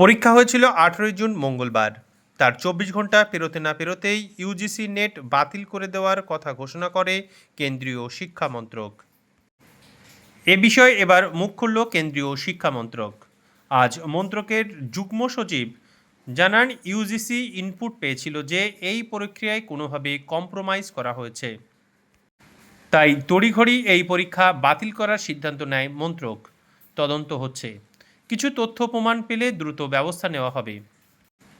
পরীক্ষা হয়েছিল আঠেরোই জুন, মঙ্গলবার। তার চব্বিশ ঘণ্টা পেরোতে না পেরোতেই ইউজিসি নেট বাতিল করে দেওয়ার কথা ঘোষণা করে কেন্দ্রীয় শিক্ষা মন্ত্রক। এ বিষয়ে এবার মুখ খুলল কেন্দ্রীয় শিক্ষা মন্ত্রক। আজ মন্ত্রকের যুগ্ম সচিব জানান ইউজিসি ইনপুট পেয়েছিল যে এই প্রক্রিয়ায় কোনোভাবে কম্প্রোমাইজ করা হয়েছে। তাই তড়িঘড়ি এই পরীক্ষা বাতিল করার সিদ্ধান্ত নেয় মন্ত্রক। তদন্ত হচ্ছে। কিছু তথ্য প্রমাণ পেলে দ্রুত ব্যবস্থা নেওয়া হবে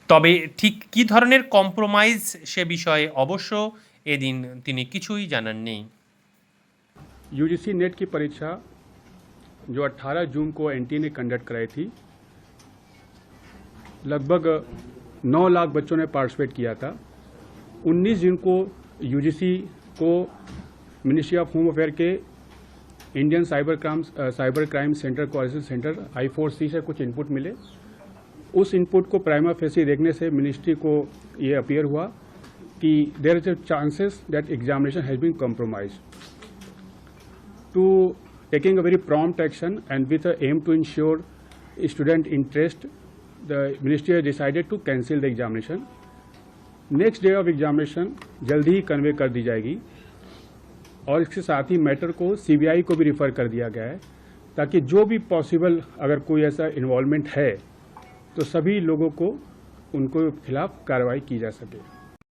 তবে ঠিক কী ধরনের কম্প্রোমাইজ সে বিষয়ে অবশ্য এদিন তিনি কিছুই জানাননি यूजीसी नेट की परीक्षा जो 18 जून को एनटी ने कंडक्ट कराई थी लगभग 9 लाख बच्चों ने पार्टिसिपेट किया था 19 जून को यूजीसी को मिनिस्ट्री ऑफ होम अफेयर के Indian cyber crime cyber crime centre क्वारिसन centre I four C से कुछ इनपुट मिले। उस इनपुट को प्राइमा फेसी देखने से मिनिस्ट्री को ये अपीयर हुआ कि there are a chances that examination has been compromise to taking a very prompt action and with a aim to ensure student interest the ministry has decided to cancel the examination next day of examination जल्दी ही convey कर दी जाएगी। और इसके साथ ही matter को CBI को भी रिफर कर दिया गया है, ताकि जो भी पॉसिबल अगर कोई ऐसा इन्वॉल्वमेंट है तो सभी लोगों को उनको खिलाफ कार्रवाई की जा सके।